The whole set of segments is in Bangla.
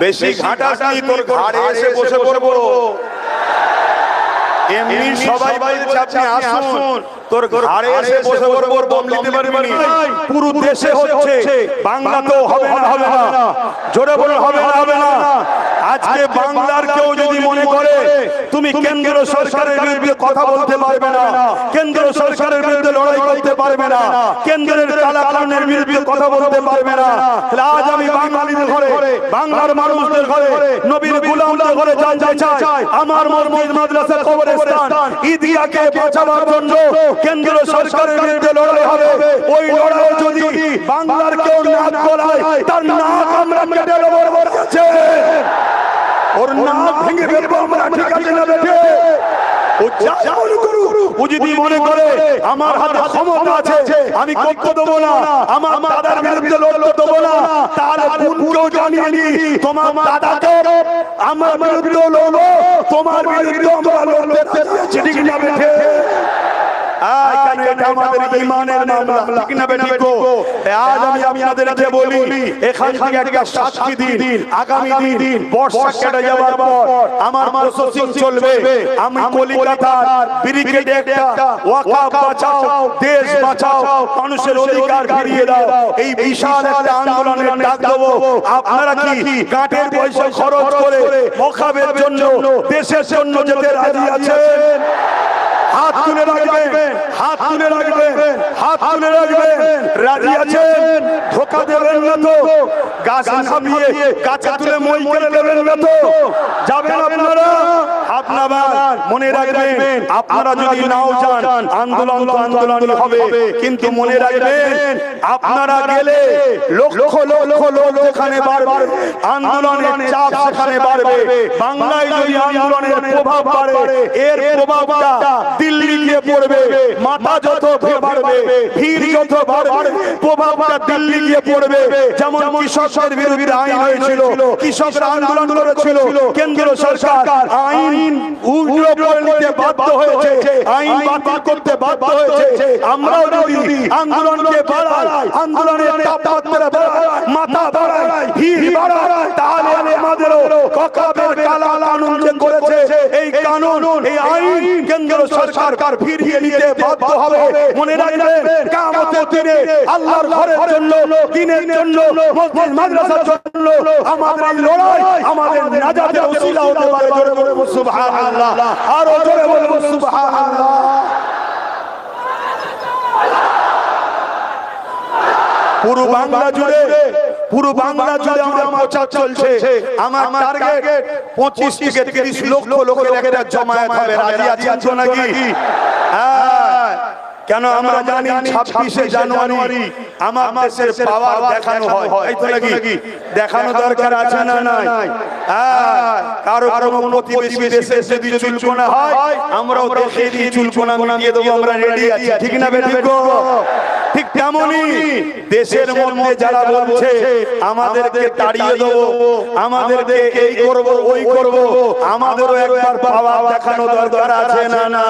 বেশি ঘাটাসনি তোর ঘাড়ে এসে বসে পড়ব। এমনি সবাই বলছে আপনি আসুন। তোর ঘাড়ে এসে বসে পড়ব দম নিতে পারবি না পুরো দেশে হচ্ছে বাংলাতেও হবে না হবে না। জোরে বলে হবে না হবে না। আজকে বাংলার কেউ যদি মনে করে তুমি কেন্দ্র সরকারের বিরুদ্ধে কথা বলতে পারবে না। কেন্দ্র সরকারের বিরুদ্ধে লড়াই করতে পারবে না। কেন্দ্রের কালাকানুনের বিরুদ্ধে কথা বলতে পারবে না। আজ আমি বাঙালিদের ঘরে বাংলার মানুষদের ঘরে নবীর গুলামদের ঘরে জানতে চায় আমার মসজিদ মাদ্রাসা কবরস্থান। ইদিয়াকে বাঁচাবার জন্য কেন্দ্র সরকারের বিরুদ্ধে লড়াই হবে। ওই লড়াই যদি বাংলার কেউ নাক গলায় তার নাক আমরা কেটে দেবো বলছে ওর নাক ভেঙে ফেলব আমরা ঠিক আছে না বেঠে ও যা মনে করুক ও যদি মনে করে আমার হাতে ক্ষমতা আছে আমি করতে দেবো না আমার দাদার বিরুদ্ধে লড়তে দেবো না তাহলে বোনকেও জানিয়ে নি তোমার দাদাকে আমার বিরুদ্ধে লড়বো তোমার বিরুদ্ধে আমরা লড়তে ঠিক না বেঠে। আয় এটা আমাদের ঈমানের মামলা। ঠিক না বেঠিক গো? আজ আমি আপনাদেরকে বলি এখান থেকে একটা সাক্ষী দিন আগামী দিন বর্ষা কেটে যাওয়ার পর আমার প্রসেসিং চলবে। আমি কলিকাতার ব্রিগেডে একটা ওয়াকাফ বাঁচাও দেশ বাঁচাও মানুষের অধিকার ফিরিয়ে দাও। এই বিশাল একটা আন্দোলনের ডাক দেবো। আপনারা কি কাঠের পয়সা খরচ করে মখাবের জন্য দেশের জন্য যেতে রাজি আছেন? হাত তুলে রাখবেন হাত তুলে রাখবেন হাত তুলে রাখবেন রাজি আছেন? ধোকা দেবেন না তো? গাছ নামিয়ে কাছে তুলে মই করে দেবেন না তো? যাবেন আপনারা? আপনারা মনে রাখবেন আপনারা যদি নাও যান আন্দোলন তো আন্দোলন হবে। কিন্তু মনে রাখবেন আপনারা গেলে লক্ষ লক্ষ লোক এখানে বাড়বে আন্দোলনের চাপ সেখানে বাড়বে। বাংলায় যদি আন্দোলনের প্রভাব বাড়ে এর প্রভাবটা দিল্লি গিয়ে পড়বে মাথা যত বাড়বে ভিড় যত বাড়বে প্রভাবটা দিল্লি গিয়ে পড়বে। যেমন কৃষকদের বিরুদ্ধে আইন হয়েছিল কৃষকরা আন্দোলন করেছিল কেন্দ্র সরকার আইন উল্টো করতে বাধ্য হয়েছে। আইন বাতিল করতে বাধ্য হয়েছে। আমরাও যদি আন্দোলনকে বাড়াই। আন্দোলনের তাপমাত্রা বাড়াই। মাথা বাড়াই। ভিড় বাড়াই। তাহলে আমাদেরও ককাবের কালা কানুন যে করেছে। এই কানুন, এই আইন কেন্দ্র সরকার ফিরিয়ে নিতে বাধ্য হবে। মনে রাখবেন কিয়ামতের দিনে আল্লাহর ঘরের জন্য দিনের জন্য মসজিদ মাদ্রাসার জন্য আমাদের লড়াই আমাদের নাজাতের হতে পারে। জোরে বলব সুবহানাল্লাহ। আরও জোরে বলব সুবহানাল্লাহ। পুরো বাংলা জুড়ে পুরো বাংলা জুড়ে আমার প্রচার চলছে। আমার টার্গেট পঁচিশ থেকে তিরিশ লক্ষ লোকের একটা জমায়েত হবে। রাজি আছেন তো নাকি? হ্যাঁ। কেন আমরা জানি ছাব্বিশে জানুয়ারি আমার দেশের পাওয়ার দেখানো হয়। এই তো নাকি? দেখানো দরকার আছে না নাই? হ্যাঁ। কারও কারও প্রতিবেশী দেশে যদি চুলকোনা হয় আমরাও দেখে দিয়ে চুলকোনা মিটিয়ে দেবো আমরা রেডি আছি। ঠিক না বেঠিক গো? ঠিক তেমনই দেশের মধ্যে যারা বলছে আমাদেরকে তাড়িয়ে দেব আমাদেরকে এই করব ওই করব আমাদেরও একবার পাওয়া দেখানো দরকার আছে না। না।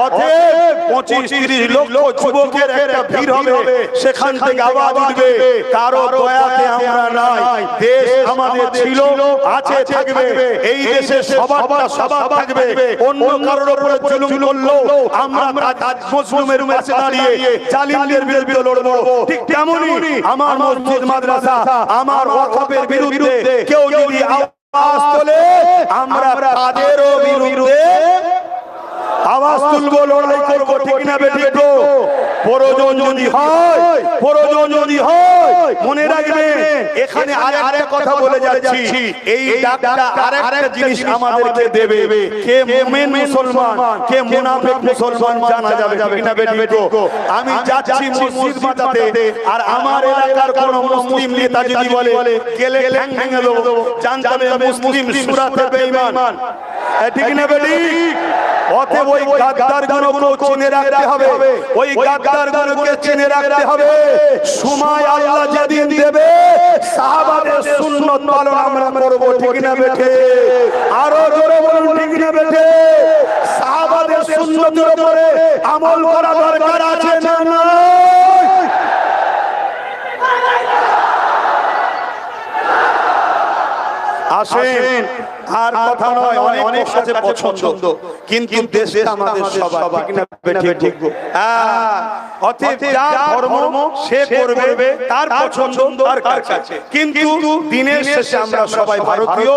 অতএব পঁচিশ তিরিশ লক্ষ যুবকের একটা ভিড় হবে। সেখান থেকে আওয়াজ উঠবে। কারও দয়াতে আমরা নাই। দেশ আমাদের ছিল আছে থাকবে। এই দেশে সবারটা সবার থাকবে। অন্য কারোর উপরে জুলুম করল আমরা তার মুসলিমের কাছে দাঁড়িয়ে জালিমদের বিরুদ্ধে লড়বো। ঠিক তেমনই আমার মসজিদ মাদ্রাসা আমার ওয়াকফের বিরুদ্ধে কেউ যদি আওয়াজ তোলে আমরা তাদেরও বিরুদ্ধে আওয়াজ তুলবো লড়াই করব ঠিক না বেঠিক গো? প্রয়োজন যদি হয় প্রয়োজন যদি হয় মনে রাখবেন এখানে আর একটা কথা বলে যাচ্ছি। এই ডাকটা আর একটা জিনিস আমাদেরকে দেবে। কে মুমিন মুসলমান কে মুনাফিক মুসলমান জানা যাবে ঠিক না বেঠিক গো? আমি যাচ্ছি মসজিদ বাঁচাতে আর আমার এলাকার কোন মুসলিম নেতা যদি বলে গেলে ঠ্যাং ভেঙে দেবো। জানতে হবে মুসলিম সুরাতে বেঈমান। ঠিক না বেঠিক অতএব ওই গাদ্দার গুলোকে চিনে রাখতে হবে। ওই গাদ্দার গুলোকে চিনে রাখতে হবে। সময় আল্লাহ যেদিন দেবে সাহাবাদের সুন্নত পালন আমরা করব ঠিক না বেঠে? আরও জোরে বলুন ঠিক না বেঠে? সাহাবাদের সুন্নতের উপরে আমল করা দরকার আছে না নাই? আসেন। আর কথা নয় অনেক কাছে পছন্দ। কিন্তু দেশটা আমাদের সবার ঠিক অতএব ধর্ম সে করবে তার পছন্দ তার কাছে। কিন্তু দিনের শেষে আমরা সবাই ভারতীয়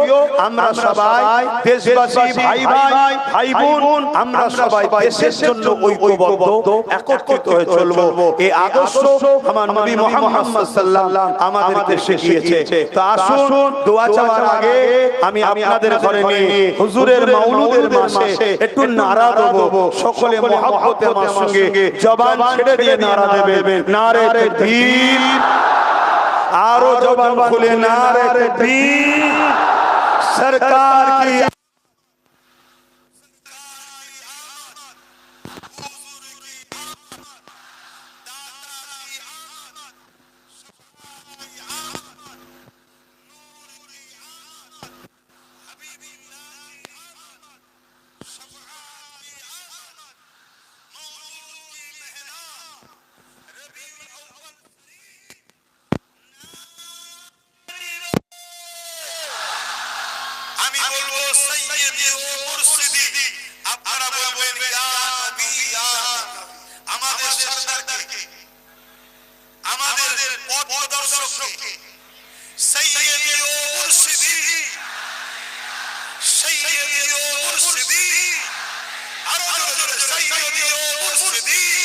আমরা সবাই দেশবাসী ভাই ভাই ভাই বোন আমরা সবাই দেশের জন্য ঐক্যবদ্ধ একত্রিত হয়ে চলবো। এই আদর্শ আমার নবী মুহাম্মদ সাল্লাল্লাহু আমাদেরকে শিখিয়েছে তো আসুন দোয়া চাওয়ার আগে আমি আপনাদের ঘরে নিয়ে হুজুরের মাউলুদের মাসে একটু নারা দেবো সকলে মহব্বতে আমার সঙ্গে জবান ছেড়ে দিয়ে নারা দেবে নারে আরও জবান খুলে নারে দিল সরকার কি পথ প্রদর্শককে সৈয়দি ও মুর্শিদি। সৈয়দি ও মুর্শিদি। আরও জোরে সৈয়দি ও মুর্শিদি।